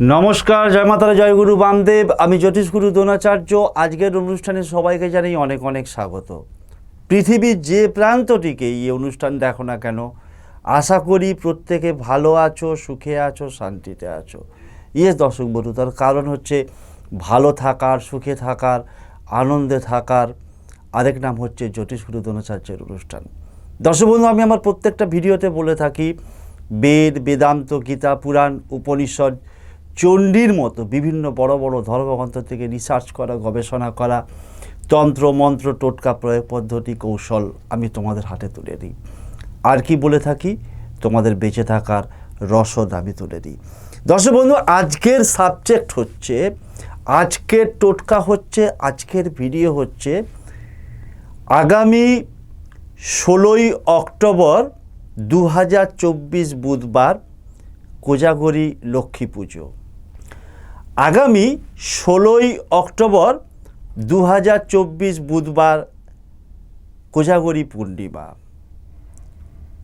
নমস্কার, জয় মাতারা জয়গুরু বামদেব। আমি জ্যোতিষগুরু দ্রোণাচার্য। আজকের অনুষ্ঠানে সবাইকে জানাই অনেক অনেক স্বাগত। পৃথিবীর যে প্রান্তটিকে এই অনুষ্ঠান দেখো না কেন, আশা করি প্রত্যেকে ভালো আছো, সুখে আছো, শান্তিতে আছো। ইয়ে দর্শক বন্ধু, তার কারণ হচ্ছে ভালো থাকার, সুখে থাকার, আনন্দে থাকার আরেক নাম হচ্ছে জ্যোতিষগুরু দ্রোণাচার্যের অনুষ্ঠান। দর্শক বন্ধু, আমি আমার প্রত্যেকটা ভিডিওতে বলে থাকি, বেদ, বেদান্ত, গীতা, পুরাণ, উপনিষদ চণ্ডীর মতো বিভিন্ন বড় বড় ধর্মগ্রন্থ থেকে রিসার্চ করা, গবেষণা করা, তন্ত্র, মন্ত্র, টোটকা, প্রয়োগ পদ্ধতি, কৌশল আমি তোমাদের হাতে তুলে দিই। আর কি বলে থাকি? তোমাদের বেঁচে থাকার রসদ আমি তুলে দিই। দর্শক বন্ধু, আজকের সাবজেক্ট হচ্ছে, আজকের টোটকা হচ্ছে, আজকের ভিডিও হচ্ছে, আগামী ষোলোই অক্টোবর দু হাজার চব্বিশ বুধবার কোজাগরি লক্ষ্মী পুজো। আগামী ষোলোই অক্টোবর দু হাজার চব্বিশ বুধবার কোজাগরি পূর্ণিমা,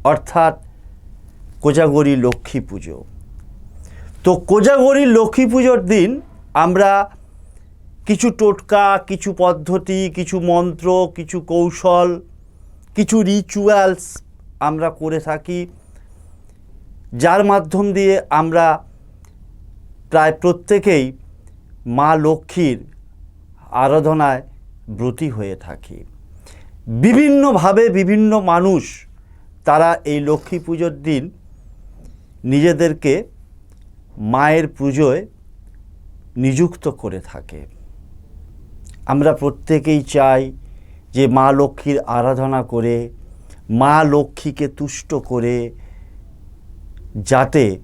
অর্থাৎ কোজাগরি লক্ষ্মী পুজো। তো কোজাগরি লক্ষ্মী পুজোর দিন আমরা কিছু টোটকা, কিছু পদ্ধতি, কিছু মন্ত্র, কিছু কৌশল, কিছু রিচুয়ালস আমরা করে থাকি, যার মাধ্যম দিয়ে আমরা প্রায় প্রত্যেকেই মা লক্ষ্মীর আরাধনায় ব্রতী হয়ে থাকি। বিভিন্নভাবে বিভিন্ন মানুষ তারা এই লক্ষ্মী পুজোর দিন নিজেদেরকে মায়ের পুজোয় নিযুক্ত করে থাকে। আমরা প্রত্যেকেই চাই যে মা লক্ষ্মীর আরাধনা করে, মা লক্ষ্মীকে তুষ্ট করে, যাতে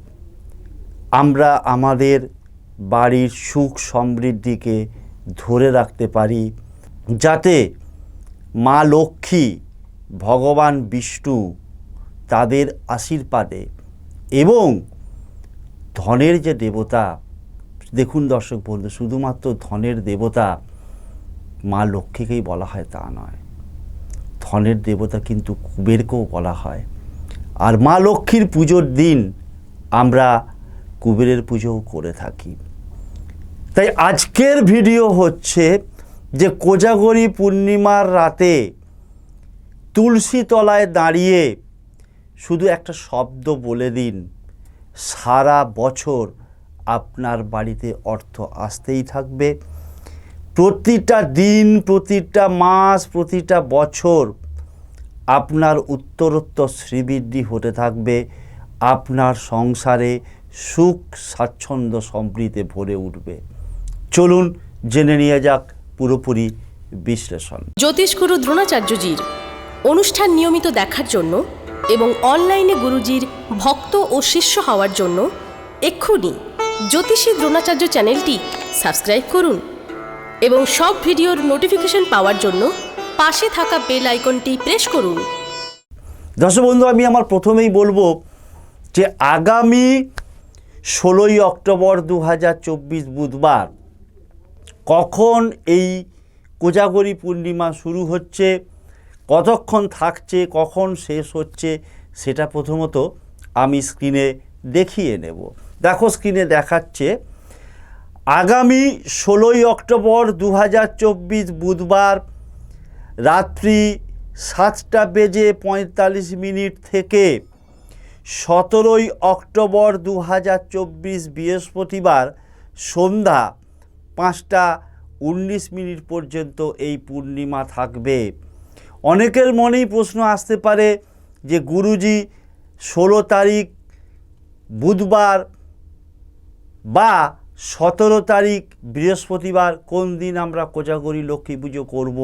আমরা আমাদের বাড়ির সুখ সমৃদ্ধিকে ধরে রাখতে পারি, যাতে মা লক্ষ্মী ভগবান বিষ্ণু তাদের আশীর্বাদে এবং ধনের যে দেবতা, দেখুন দর্শক বন্ধু, শুধুমাত্র ধনের দেবতা মা লক্ষ্মীকেই বলা হয় তা নয়। ধনের দেবতা কিন্তু কুবেরকেও বলা হয়। আর মা লক্ষ্মীর পুজোর দিন আমরা কুবেরের পুজোও করে থাকি। তাই আজকের ভিডিও হচ্ছে যে কোজাগরি পূর্ণিমার রাতে তুলসী তলায় দাঁড়িয়ে শুধু একটা শব্দ বলে দিন, সারা বছর আপনার বাড়িতে অর্থ আসতেই থাকবে। প্রতিটা দিন, প্রতিটা মাস, প্রতিটা বছর আপনার উত্তরোত্তর শ্রীবৃদ্ধি হতে থাকবে, আপনার সংসারে সুখ স্বাচ্ছন্দ্য সমৃদ্ধে ভরে উঠবে। চলুন জেনে নিয়ে যাক পুরোপুরি বিশ্লেষণ। জ্যোতিষগুরু দ্রোণাচার্যজির অনুষ্ঠান নিয়মিত দেখার জন্য এবং অনলাইনে গুরুজির ভক্ত ও শিষ্য হওয়ার জন্য এক্ষুনি জ্যোতিষী দ্রোণাচার্য চ্যানেলটি সাবস্ক্রাইব করুন এবং সব ভিডিওর নোটিফিকেশন পাওয়ার জন্য পাশে থাকা বেল আইকনটি প্রেস করুন। দর্শক বন্ধু আমি আমার প্রথমেই বলব যে আগামী ষোলোই অক্টোবর দু হাজার চব্বিশ বুধবার। কখন এই কোজাগরি পূর্ণিমা শুরু হচ্ছে? কতক্ষণ থাকছে? কখন শেষ হচ্ছে? সেটা প্রথমত আমি স্ক্রিনে দেখিয়ে নেব। দেখো স্ক্রিনে দেখাচ্ছে, আগামী ষোলোই অক্টোবর দু হাজার চব্বিশ বুধবার রাত্রি সাতটা বেজে পঁয়তাল্লিশ মিনিট থেকে সতেরোই অক্টোবর দু হাজার চব্বিশ বৃহস্পতিবার সন্ধ্যা পাঁচটা উনিশ মিনিট পর্যন্ত এই পূর্ণিমা থাকবে। অনেকের মনেই প্রশ্ন আসতে পারে যে গুরুজি ষোলো তারিখ বুধবার বা সতেরো তারিখ বৃহস্পতিবার কোন দিন আমরা কোজাগরি লক্ষ্মী পুজো করব?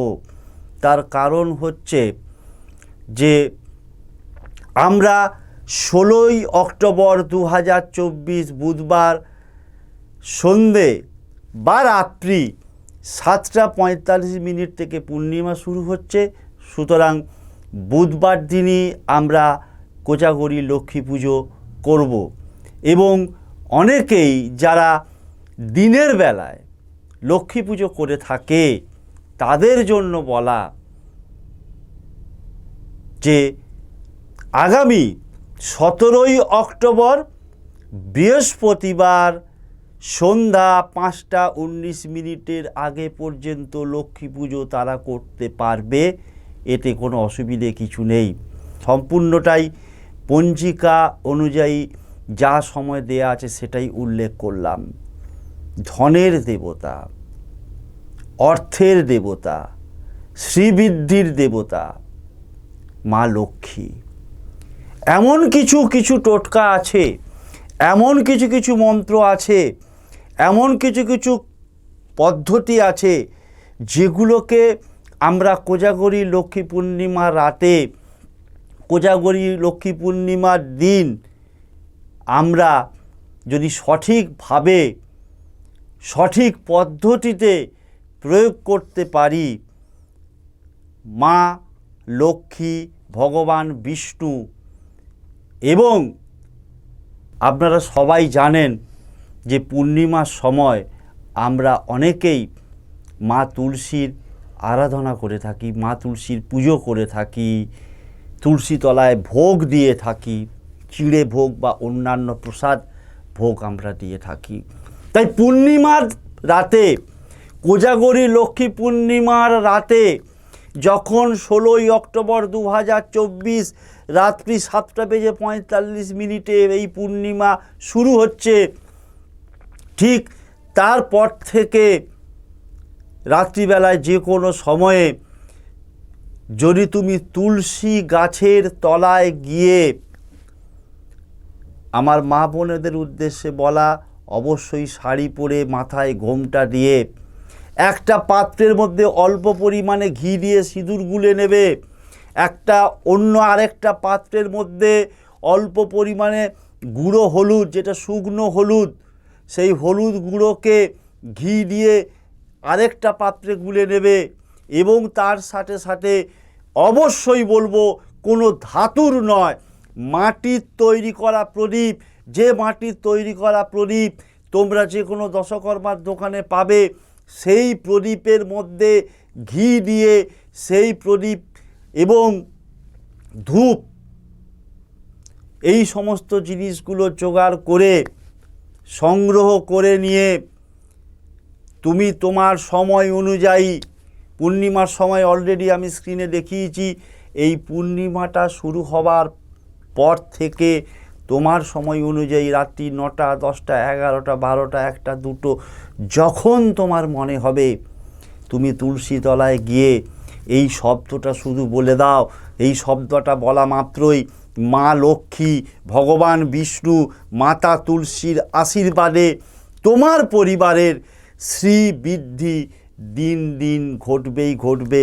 তার কারণ হচ্ছে যে আমরা ষোলোই অক্টোবর দু হাজার চব্বিশ বুধবার সন্ধে বা রাত্রি সাতটা পঁয়তাল্লিশ মিনিট থেকে পূর্ণিমা শুরু হচ্ছে। সুতরাং বুধবার দিনই আমরা কোজাগরি লক্ষ্মী পুজো করব। এবং অনেকেই যারা দিনের বেলায় লক্ষ্মী পুজো করে থাকে, তাদের জন্য বলা যে আগামী সতেরোই অক্টোবর বৃহস্পতিবার সন্ধ্যা পাঁচটা উনিশ মিনিটের আগে পর্যন্ত লক্ষ্মী পুজো তারা করতে পারবে, এতে কোনো অসুবিধে কিছু নেই। সম্পূর্ণটাই পঞ্জিকা অনুযায়ী যা সময় দেয়া আছে সেটাই উল্লেখ করলাম। ধনের দেবতা, অর্থের দেবতা, শ্রীবৃদ্ধির দেবতা, মা লক্ষ্মী। এমন কিছু কিছু টোটকা আছে, এমন কিছু কিছু মন্ত্র আছে, এমন কিছু কিছু পদ্ধতি আছে যেগুলোকে আমরা কোজাগরি লক্ষ্মী পূর্ণিমা রাতে, কোজাগরি লক্ষ্মী পূর্ণিমার দিন আমরা যদি সঠিকভাবে, সঠিক পদ্ধতিতে প্রয়োগ করতে পারি, মা লক্ষ্মী ভগবান বিষ্ণু এবং আপনারা সবাই জানেন যে পূর্ণিমার সময় আমরা অনেকেই মা তুলসীর আরাধনা করে থাকি, মা তুলসীর পুজো করে থাকি তুলসী তলায় ভোগ দিয়ে থাকি, চিড়ে ভোগ বা অন্যান্য প্রসাদ ভোগ আমরা দিয়ে থাকি। তাই পূর্ণিমার রাতে, কোজাগরি লক্ষ্মী পূর্ণিমার রাতে যখন ষোলোই অক্টোবর দু হাজার চব্বিশ রাত্রি সাতটা বেজে পঁয়তাল্লিশ মিনিটে এই পূর্ণিমা শুরু হচ্ছে। ঠিক তারপর থেকে রাত্রিবেলায় যে কোনো সময়ে যদি তুমি তুলসী গাছের তলায় গিয়ে আমার মা বোনেদের উদ্দেশ্যে বলা, অবশ্যই শাড়ি পরে মাথায় ঘোমটা দিয়ে একটা পাত্রের মধ্যে অল্প পরিমাণে ঘি দিয়ে সিঁদুর গুলে নেবে। একটা অন্য আরেকটা পাত্রের মধ্যে অল্প পরিমাণে গুঁড়ো হলুদ, যেটা শুকনো হলুদ, সেই হলুদ গুঁড়োকে ঘি দিয়ে আরেকটা পাত্রে গুলে নেবে এবং তার সাথে সাথে অবশ্যই বলব কোনো ধাতুর নয়, মাটির তৈরি করা প্রদীপ, যে মাটির তৈরি করা প্রদীপ তোমরা যে কোনো দশকর্মার দোকানে পাবে, সেই প্রদীপের মধ্যে ঘি দিয়ে সেই প্রদীপ এবং ধূপ, এই সমস্ত জিনিসগুলো জোগাড় করে, সংগ্রহ করে নিয়ে, তুমি তোমার সময় অনুযায়ী, পূর্ণিমার সময় অলরেডি আমি স্ক্রিনে দেখিয়েছি, এই পূর্ণিমাটা শুরু হবার পর থেকে তোমার সময় অনুযায়ী রাত্রি নটা, দশটা, এগারোটা, বারোটা, একটা, দুটো, যখন তোমার মনে হবে, তুমি তুলসী তলায় গিয়ে এই শব্দটা শুধু বলে দাও, এই শব্দটা বলা মাত্রই মা লক্ষ্মী, ভগবান বিষ্ণু, মাতা তুলসীর আশীর্বাদে তোমার পরিবারের শ্রী বৃদ্ধি দিন দিন ঘটবেই ঘটবে।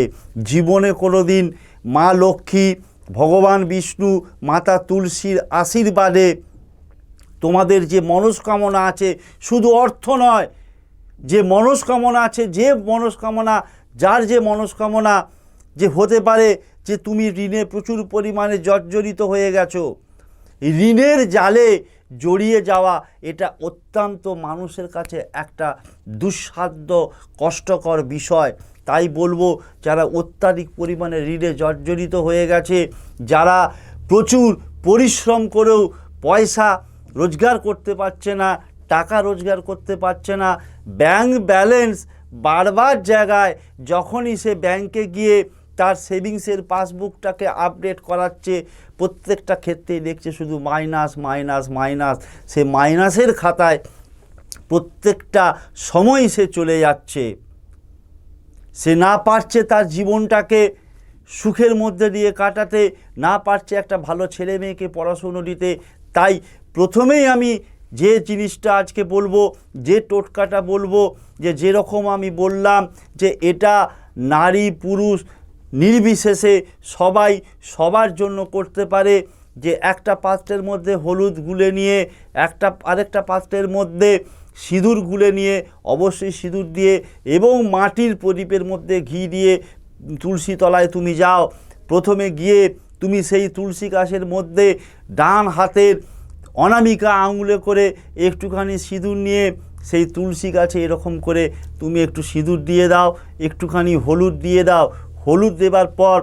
জীবনে কোনো দিন মা লক্ষ্মী, ভগবান বিষ্ণু, মাতা তুলসীর আশীর্বাদে তোমাদের যে মনস্কামনা আছে শুধু অর্থ নয়, যে মনস্কামনা আছে, যে মনস্কামনা, যার যে মনস্কামনা যে হতে পারে যে তুমি ঋণে প্রচুর পরিমাণে জর্জরিত হয়ে গেছো। ঋণের জালে জড়িয়ে যাওয়া এটা অত্যন্ত মানুষের কাছে একটা দুঃসাধ্য, কষ্টকর বিষয়। তাই বলব, যারা অত্যাধিক পরিমাণে ঋণে জর্জরিত হয়ে গেছে, যারা প্রচুর পরিশ্রম করেও পয়সা রোজগার করতে পারছে না, টাকা রোজগার করতে পারছে না, ব্যাংক ব্যালেন্স বারবার জায়গায় যখনই সে ব্যাংকে গিয়ে তার সেভিংসের পাসবুকটাকে আপডেট করাচ্ছে। প্রত্যেকটা ক্ষেত্রেই দেখছে শুধু মাইনাস মাইনাস মাইনাস। সে মাইনাসের খাতায় প্রত্যেকটা সময় সে চলে যাচ্ছে। সে না পারছে তার জীবনটাকে সুখের মধ্যে দিয়ে কাটাতে, না পারছে একটা ভালো ছেলে মেয়েকে পড়াশুনো দিতে। তাই প্রথমেই আমি যে জিনিসটা আজকে বলব, যে টোটকাটা বলব, যে যেরকম আমি বললাম যে এটা নারী পুরুষ নির্বিশেষে সবাই সবার জন্য করতে পারে যে একটা পাত্রের মধ্যে হলুদ গুলে নিয়ে, একটা, আরেকটা পাত্রের মধ্যে সিঁদুর গুলে নিয়ে, অবশ্যই সিঁদুর দিয়ে এবং মাটির প্রদীপের মধ্যে ঘি দিয়ে, তুলসী তলায় তুমি যাও। প্রথমে গিয়ে তুমি সেই তুলসী গাছের মধ্যে ডান হাতের অনামিকা আঙুলে করে একটুখানি সিঁদুর নিয়ে, সেই তুলসী গাছে এরকম করে তুমি একটু সিঁদুর দিয়ে দাও, একটুখানি হলুদ দিয়ে দাও। হলুদ দেবার পর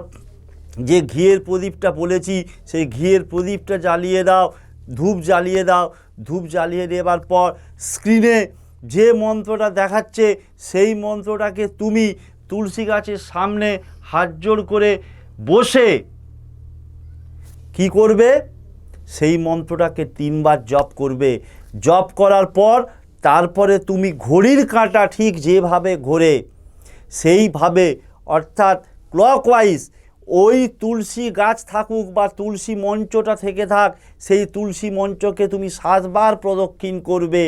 যে ঘিয়ের প্রদীপটা বলেছি, সেই ঘিয়ের প্রদীপটা জ্বালিয়ে দাও, ধূপ জ্বালিয়ে দাও। ধূপ জ্বালিয়ে দেওয়ার পর স্ক্রিনে যে মন্ত্রটা দেখাচ্ছে, সেই মন্ত্রটাকে তুমি তুলসী গাছের সামনে হাত জোড় করে বসে কি করবে? সেই মন্ত্রটাকে তিনবার জপ করবে। জপ করার পর তারপরে তুমি ঘড়ির কাঁটা ঠিক যেভাবে ঘোরে, সেইভাবে, অর্থাৎ ক্লকওয়াইজ ওই তুলসী গাছ থাকুক বা তুলসী মঞ্চটা থেকে থাক, সেই তুলসী মঞ্চকে তুমি সাতবার প্রদক্ষিণ করবে।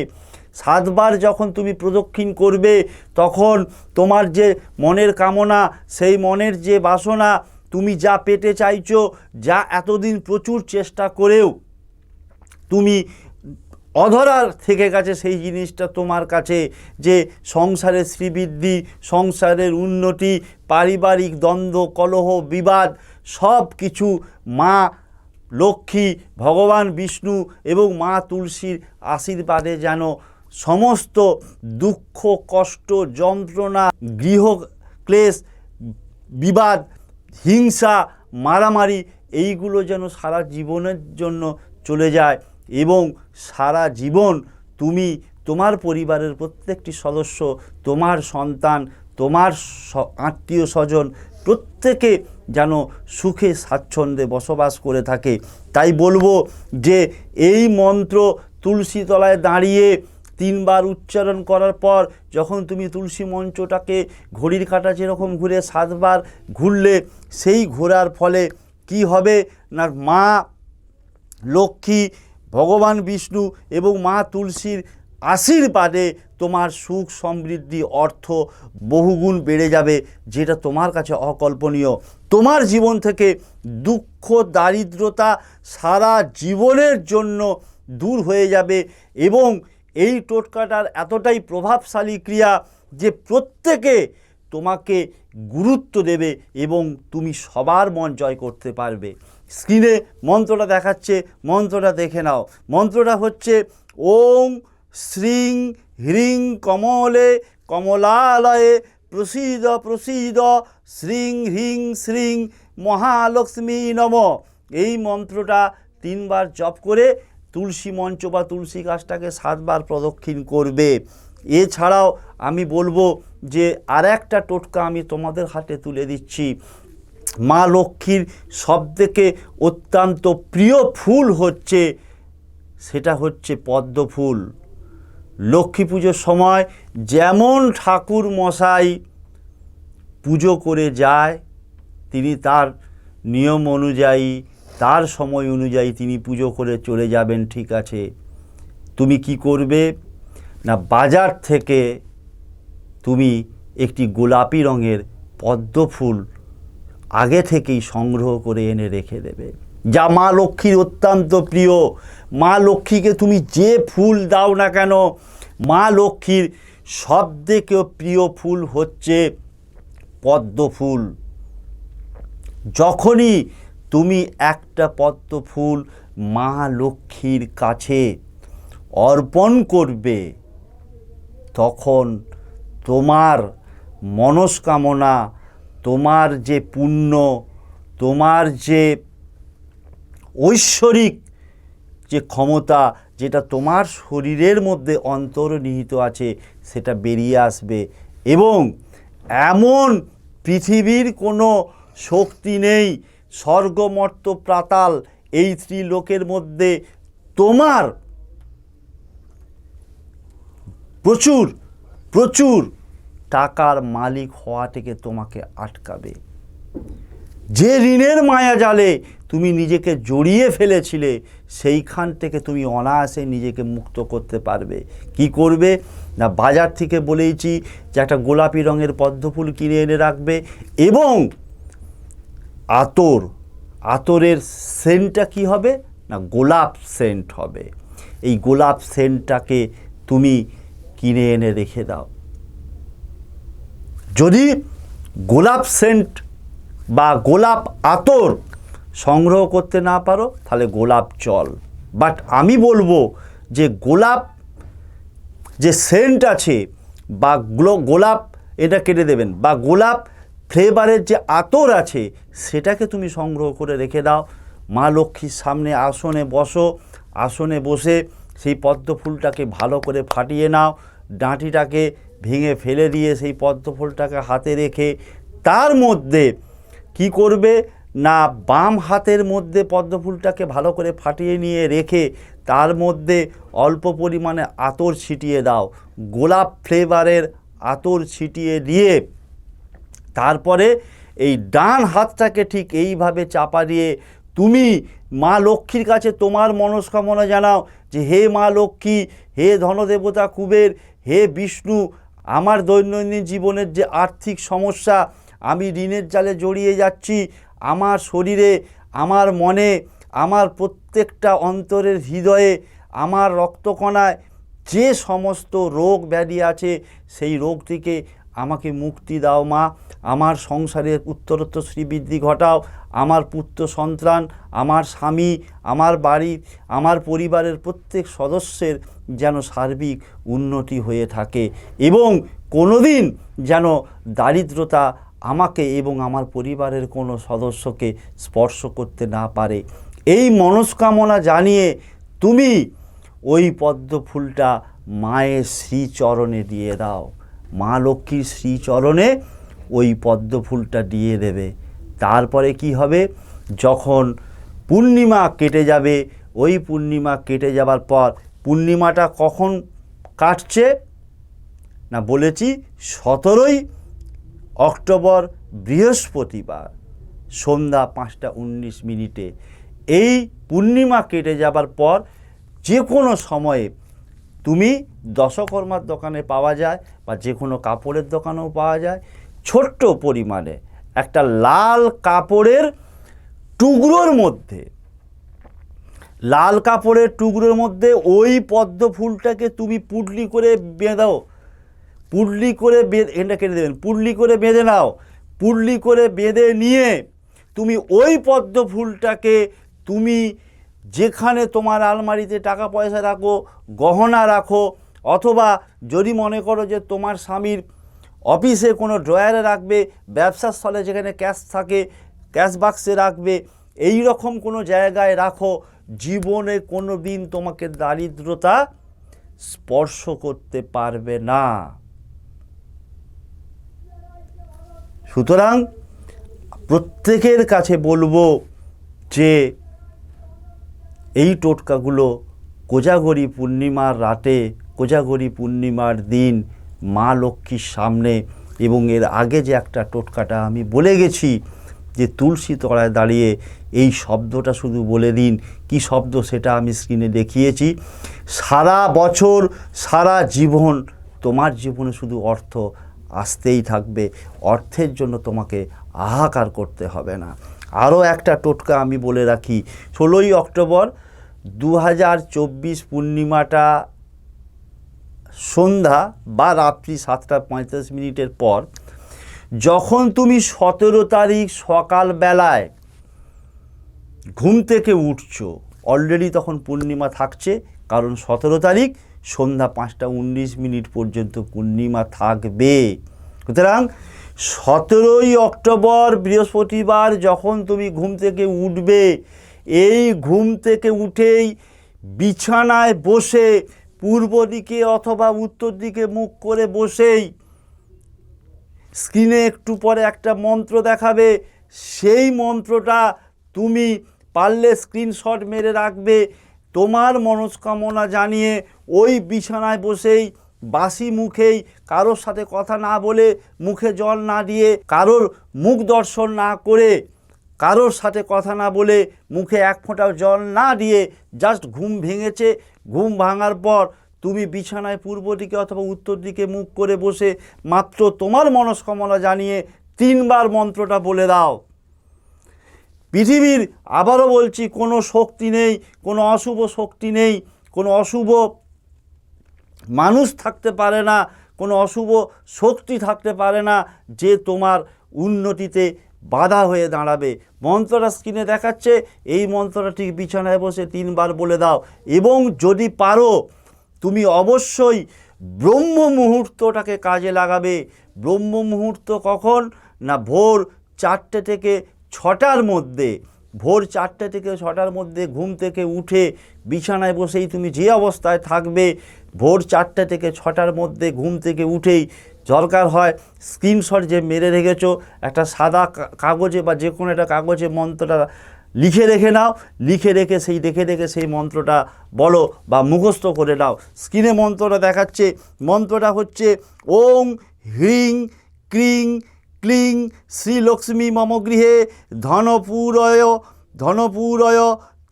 সাতবার যখন তুমি প্রদক্ষিণ করবে, তখন তোমার যে মনের কামনা, সেই মনের যে বাসনা, তুমি যা পেতে চাইছো, যা এতদিন প্রচুর চেষ্টা করেও তুমি অধরার থেকে গেছে সেই জিনিসটা তোমার কাছে, যে সংসারের শ্রীবৃদ্ধি, সংসারের উন্নতি, পারিবারিক দ্বন্দ্ব, কলহ, বিবাদ, সব কিছু মা লক্ষ্মী, ভগবান বিষ্ণু এবং মা তুলসীর আশীর্বাদে যেন সমস্ত দুঃখ, কষ্ট, যন্ত্রণা, গৃহ ক্লেশ, বিবাদ, হিংসা, মারামারি, এইগুলো যেন সারা জীবনের জন্য চলে যায়। এবং সারা জীবন তুমি তোমার পরিবারের প্রত্যেকটি সদস্য, তোমার সন্তান, তোমার আত্মীয় স্বজন প্রত্যেকে যেন সুখে, স্বাচ্ছন্দ্যে বসবাস করে থাকে। তাই বলব যে এই মন্ত্র তুলসী তলায় দাঁড়িয়ে তিনবার উচ্চারণ করার পর যখন তুমি তুলসী মঞ্চটাকে ঘড়ির কাঁটা যেরকম ঘুরে সাতবার ঘুরলে, সেই ঘোরার ফলে কি হবে? না মা, লক্ষ্মী ভগবান বিষ্ণু এবং মা তুলসীর আশীর্বাদে তোমার সুখ সমৃদ্ধি, অর্থ বহুগুণ বেড়ে যাবে, যেটা তোমার কাছে অকল্পনীয়। তোমার জীবন থেকে দুঃখ, দারিদ্রতা সারা জীবনের জন্য দূর হয়ে যাবে এবং এই টোটকাটার এতটাই প্রভাবশালী ক্রিয়া যে প্রত্যেকে তোমাকে গুরুত্ব দেবে এবং তুমি সবার মন জয় করতে পারবে। স্ক্রিনে মন্ত্রটা দেখাচ্ছে, মন্ত্রটা দেখে নাও। মন্ত্রটা হচ্ছে ওং শ্রীং হ্রিং কমলে কমলালয়ে প্রসিদ প্রসীদ শ্রীং হ্রিং শ্রীং মহালক্ষ্মী নম। এই মন্ত্রটা তিনবার জপ করে তুলসী মঞ্চ বা তুলসী গাছটাকে সাতবার প্রদক্ষিণ করবে। এছাড়াও আমি বলব যে আর একটা টোটকা আমি তোমাদের হাতে তুলে দিচ্ছি। মা লক্ষ্মীর সবথেকে অত্যন্ত প্রিয় ফুল হচ্ছে, সেটা হচ্ছে পদ্ম ফুল। লক্ষ্মী পুজোর সময় যেমন ঠাকুর মশাই পুজো করে যায়, তিনি তার নিয়ম অনুযায়ী, তার সময় অনুযায়ী তিনি পুজো করে চলে যাবেন, ঠিক আছে। তুমি কি করবে? না, বাজার থেকে তুমি একটি গোলাপি রঙের পদ্ম ফুল আগে থেকেই সংগ্রহ করে এনে রেখে দেবে। যা মা লক্ষ্মীর অত্যন্ত প্রিয়। মা লক্ষ্মীকে তুমি যে ফুল দাও না কেন, মা লক্ষ্মীর সবথেকে প্রিয় ফুল হচ্ছে পদ্ম ফুল। যখনই তুমি একটা পদ্ম ফুল মা লক্ষ্মীর কাছে অর্পণ করবে, তখন তোমার মনস্কামনা তোমার যে পুণ্য, তোমার যে ঐশ্বরিক যে ক্ষমতা, যেটা তোমার শরীরের মধ্যে অন্তর্নিহিত আছে, সেটা বেরিয়ে আসবে। এবং এমন পৃথিবীর কোনো শক্তি নেই, স্বর্গমর্ত প্রাতাল এই ত্রিলোকের মধ্যে তোমার প্রচুর প্রচুর টাকার মালিক হওয়া থেকে তোমাকে আটকাবে। যে ঋণের মায়া জালে তুমি নিজেকে জড়িয়ে ফেলেছিলে, সেইখান থেকে তুমি অনায়াসে নিজেকে মুক্ত করতে পারবে। কি করবে? না, বাজার থেকে বলেইছি যে একটা গোলাপি রঙের পদ্মফুল কিনে এনে রাখবে এবং আতর, আতরের সেন্টটা কি হবে? না, গোলাপ সেন্ট হবে। এই গোলাপ সেন্টটাকে তুমি কিনে এনে রেখে দাও। যদি গোলাপ সেন্ট বা গোলাপ আতর সংগ্রহ করতে না পারো, তাহলে গোলাপ জল। বাট আমি বলব যে গোলাপ, যে সেন্ট আছে বা গোলাপ এটা কেটে দেবেন, বা গোলাপ ফ্লেভারের যে আতর আছে সেটাকে তুমি সংগ্রহ করে রেখে দাও। মা লক্ষ্মীর সামনে আসনে বসো, আসনে বসে সেই পদ্ম ফুলটাকে ভালো করে ফাটিয়ে নাও, ডাঁটিটাকে ভেঙে ফেলে দিয়ে সেই পদ্মফুলটাকে হাতে রেখে তার মধ্যে কি করবে? না, বাম হাতের মধ্যে পদ্মফুলটাকে ভালো করে ফাটিয়ে নিয়ে রেখে তার মধ্যে অল্প পরিমাণে আতর ছিটিয়ে দাও। গোলাপ ফ্লেভারের আতর ছিটিয়ে দিয়ে তারপরে এই ডান হাতটাকে ঠিক এইভাবে চাপা দিয়ে তুমি মা লক্ষ্মীর কাছে তোমার মনস্কামনা জানাও যে, হে মা লক্ষ্মী, হে ধনদেবতা কুবের, হে বিষ্ণু আমার দৈনন্দিন জীবনের যে আর্থিক সমস্যা, আমি ঋণের জালে জড়িয়ে যাচ্ছি, আমার শরীরে, আমার মনে, আমার প্রত্যেকটা অন্তরের হৃদয়ে, আমার রক্তকণায় যে সমস্ত রোগ ব্যাধি আছে, সেই রোগ থেকে আমাকে মুক্তি দাও মা। আমার সংসারের উত্তরোত্তর শ্রীবৃদ্ধি ঘটাও। আমার পুত্র সন্তান, আমার স্বামী, আমার বাড়ি, আমার পরিবারের প্রত্যেক সদস্যের যেন সার্বিক উন্নতি হয়ে থাকে এবং কোনোদিন যেন দারিদ্রতা আমাকে এবং আমার পরিবারের কোনো সদস্যকে স্পর্শ করতে না পারে। এই মনস্কামনা জানিয়ে তুমি ওই পদ্ম ফুলটা মায়ের শ্রীচরণে দিয়ে দাও। মা লক্ষ্মীর শ্রীচরণে ওই পদ্ম ফুলটা দিয়ে দেবে। তারপরে কি হবে? যখন পূর্ণিমা কেটে যাবে, ওই পূর্ণিমা কেটে যাবার পর পূর্ণিমাটা কখন কাটছে? না, বলেছি সতেরোই অক্টোবর বৃহস্পতিবার, সন্ধ্যা পাঁচটা উনিশ মিনিটে। এই পূর্ণিমা কেটে যাবার পর যে কোনো সময়ে তুমি দশকর্মার দোকানে পাওয়া যায় বা যে কোনো কাপড়ের দোকানেও পাওয়া যায়। ছোট্ট পরিমাণে একটা লাল কাপড়ের টুকরোর মধ্যে, লাল কাপড়ের টুকরোর মধ্যে ওই পদ্ম ফুলটাকে তুমি পুডলি করে বেঁধাও। পুডলি করে বেঁধে এটা কেটে দেবেন। পুডলি করে বেঁধে নাও। পুডলি করে বেঁধে নিয়ে তুমি ওই পদ্ম ফুলটাকে তুমি যেখানে তোমার আলমারিতে টাকা পয়সা রাখো, গহনা রাখো, অথবা যদি মনে করো যে তোমার স্বামীর অফিসে কোনো ড্রয়ারে রাখবে, ব্যবসার স্থলে যেখানে ক্যাশ থাকে, ক্যাশ বাক্সে রাখবে, এই রকম কোনো জায়গায় রাখো, জীবনে কোনো দিন তোমাকে দারিদ্রতা স্পর্শ করতে পারবে না। সুতরাং প্রত্যেকের কাছে বলব যে এই টোটকাগুলো কোজাগরি পূর্ণিমার রাতে, কোজাগরি পূর্ণিমার দিন মা লক্ষ্মীর সামনে এবং এর আগে যে একটা টোটকাটা আমি বলে গেছি যে তুলসী তলায় দাঁড়িয়ে এই শব্দটা শুধু বলে দিন। কি শব্দ সেটা আমি স্ক্রিনে দেখিয়েছি। সারা বছর, সারা জীবন তোমার জীবনে শুধু অর্থ আসতেই থাকবে। অর্থের জন্য তোমাকে হাহাকার করতে হবে না। আরও একটা টোটকা আমি বলে রাখি। ষোলোই অক্টোবর দু হাজার চব্বিশ পূর্ণিমাটা সন্ধ্যা বা রাত্রি সাতটা পঁয়তাল্লিশ মিনিটের পর, যখন তুমি সতেরো তারিখ সকালবেলায় ঘুম থেকে উঠছো অলরেডি তখন পূর্ণিমা থাকছে, কারণ সতেরো তারিখ সন্ধ্যা পাঁচটা উনিশ মিনিট পর্যন্ত পূর্ণিমা থাকবে। সুতরাং সতেরোই অক্টোবর বৃহস্পতিবার যখন তুমি ঘুম থেকে উঠবে এই ঘুম থেকে উঠেই বিছানায় বসে পূর্ব দিকে অথবা উত্তর দিকে মুখ করে বসেই স্ক্রিনে একটু পরে একটা মন্ত্র দেখাবে। সেই মন্ত্রটা তুমি পারলে স্ক্রিনশট মেরে রাখবে। তোমার মনস্কামনা জানিয়ে ওই বিছানায় বসেই বাসি মুখেই কারোর সাথে কথা না বলে মুখে জল না দিয়ে কারোর মুখ দর্শন না করে কারোর সাথে কথা না বলে মুখে এক ফোঁটাও জল না দিয়ে জাস্ট ঘুম ভেঙেছে। ঘুম ভাঙার পর তুমি বিছানায় পূর্ব দিকে অথবা উত্তর দিকে মুখ করে বসে মাত্র তোমার মনস্কামনা জানিয়ে তিনবার মন্ত্রটা বলে দাও। পৃথিবীর আবারও বলছি, কোনো শক্তি নেই, কোনো অশুভ শক্তি নেই, কোনো অশুভ মানুষ থাকতে পারে না, কোনো অশুভ শক্তি থাকতে পারে না যে তোমার উন্নতিতে বাধা হয়ে দাঁড়াবে। মন্ত্রটা স্ক্রিনে দেখাচ্ছে, এই মন্ত্রটা ঠিক বিছানায় বসে তিনবার বলে দাও। এবং যদি পারো, তুমি অবশ্যই ব্রহ্ম মুহূর্তটাকে কাজে লাগাবে। ব্রহ্ম মুহূর্ত কখন? না, ভোর চারটে থেকে ছটার মধ্যে। ভোর চারটে থেকে ছটার মধ্যে ঘুম থেকে উঠে বিছানায় বসেই তুমি যে অবস্থায় থাকবে, ভোর চারটে থেকে ছটার মধ্যে ঘুম থেকে উঠেই দরকার হয় স্ক্রিনশট যে মেরে রেখেছো, একটা সাদা কাগজে বা যে কোনো একটা কাগজে মন্ত্রটা লিখে রেখে নাও, লিখে রেখে সেই, দেখে দেখে সেই মন্ত্রটা বলো বা মুখস্থ করে নাও। স্ক্রিনে মন্ত্রটা দেখাচ্ছে, মন্ত্রটা হচ্ছে ওং হ্রিং ক্রিং ক্লিং শ্রীলক্ষ্মী মম গৃহে ধনপুরয় ধনপুরয়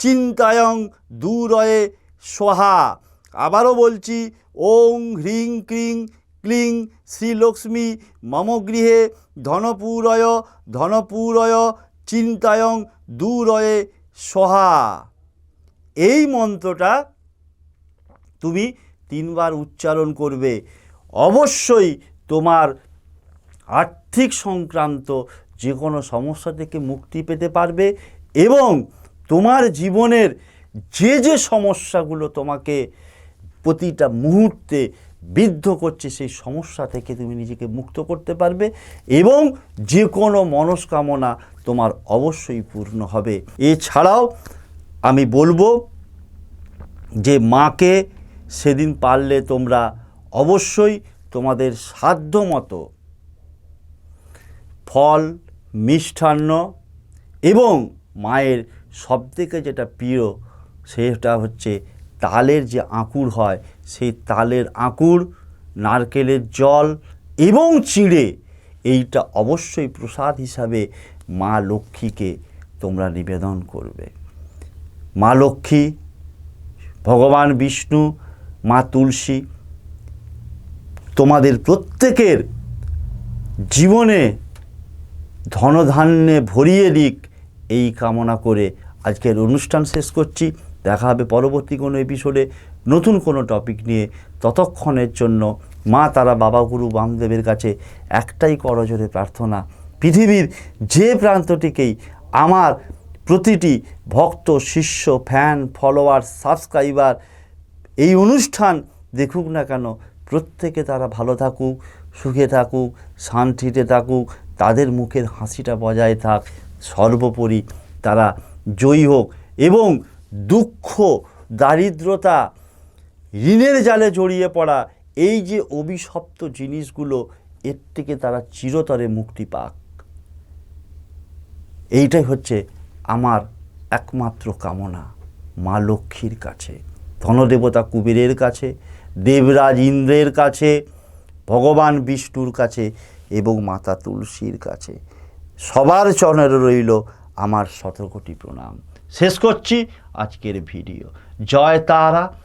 চিন্তায়ং দূরয়ে সোহা আবারও বলছি, ওং হ্রিং ক্রিং ক্লিং, শ্রীলক্ষ্মী, মম গৃহে ধনপুরয় ধনপুরয়, চিন্তায়ং দূরয়ে সোহা। এই মন্ত্রটা তুমি তিনবার উচ্চারণ করবে। অবশ্যই তোমার আর্থিক সংক্রান্ত যে কোনো সমস্যা থেকে মুক্তি পেতে পারবে এবং তোমার জীবনের যে যে সমস্যাগুলো তোমাকে প্রতিটা মুহূর্তে বিদ্ধ করছে, সেই সমস্যা থেকে তুমি নিজেকে মুক্ত করতে পারবে এবং যে কোনো মনস্কামনা তোমার অবশ্যই পূর্ণ হবে। এছাড়াও আমি বলব যে মাকে সেদিন পারলে তোমরা অবশ্যই তোমাদের সাধ্য মতো ফল, মিষ্টান্ন এবং মায়ের সবথেকে যেটা প্রিয় সেটা হচ্ছে তালের যে আঁকুর হয় সেই তালের আঁকুর, নারকেলের জল এবং চিড়ে, এইটা অবশ্যই প্রসাদ হিসাবে মা লক্ষ্মীকে তোমরা নিবেদন করবে। মা লক্ষ্মী, ভগবান বিষ্ণু, মা তুলসী, তোমাদের প্রত্যেকের জীবনে ধনধান্যে ভরিয়ে দিক এই কামনা করে আজকের অনুষ্ঠান শেষ করছি। দেখা হবে পরবর্তী কোনো এপিসোডে নতুন কোনো টপিক নিয়ে ততক্ষণের জন্য মা, তারা, বাবা, গুরু, বামদেবের কাছে একটাই করজোরে প্রার্থনা। পৃথিবীর যে প্রান্তটিকেই আমার প্রতিটি ভক্ত, শিষ্য ফ্যান ফলোয়ার সাবস্ক্রাইবার এই অনুষ্ঠান দেখুক না কেন, প্রত্যেকে তারা ভালো থাকুক, সুখে থাকুক, শান্তিতে থাকুক, তাদের মুখের হাসিটা বজায় থাক, সর্বোপরি তারা জয়ী হোক এবং দুঃখ, দারিদ্রতা ঋণের জালে জড়িয়ে পড়া এই যে অভিশপ্ত জিনিসগুলো, এর থেকে তারা চিরতরে মুক্তি পাক। এইটাই হচ্ছে আমার একমাত্র কামনা মা লক্ষ্মীর কাছে, ধনদেবতা কুবেরের কাছে, দেবরাজ ইন্দ্রের কাছে, ভগবান বিষ্ণুর কাছে এবং মাতা তুলসীর কাছে। সবার চরণে রইল আমার শতকোটি প্রণাম। শেষ করছি আজকের ভিডিও। জয় তারা।